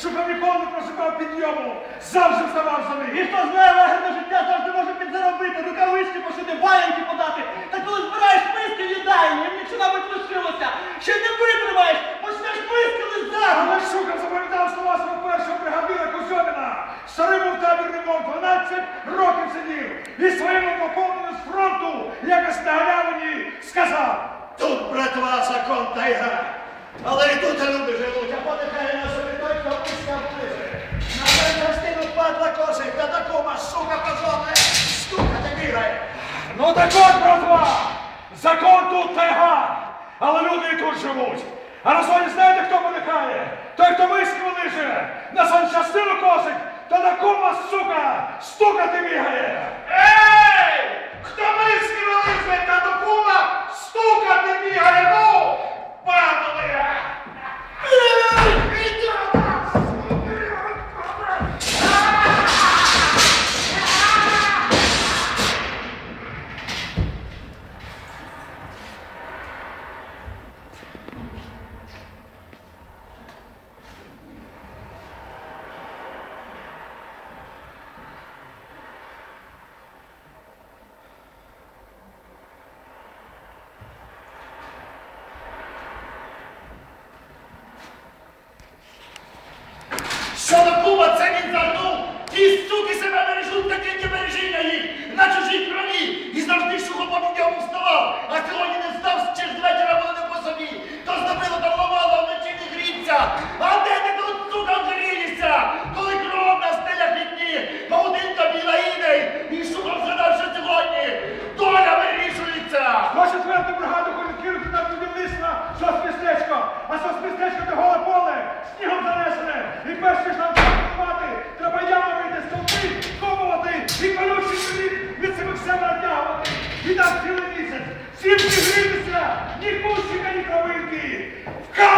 щоб я ніколи не просипав підйому. Завжди вставав за них. І хто знає, лагерне життя завжди може підзаробити, рукавички пошити, ваянки подати. Та коли збираєш миски в їдальні, нічого небудь лишилося. Ще не витримаєш, почнеш миски лизати. Але Шукар запам'ятав слова свого першого бригадира Кузьоміна. Старий був табірний мов 12 років сидів. І своєму поповненню з фронту, якось на галявині, сказав. Тут, братва, закон та. Але і тут люди живуть, а подихає на собі той, хто писка ближе. На цю частину падла косить, та такому сука позорна, штука не бігає. Ну так от, братва, закон тут тайга, але люди і тут живуть. А на зоні знаєте, хто подихає? Той, хто миски лише, на санчастину косить, та на кума, сука, стукати бігає. Ей! Хто миски вилизне та до кума стукати бігає, ну! バカだよ mundo é um Go!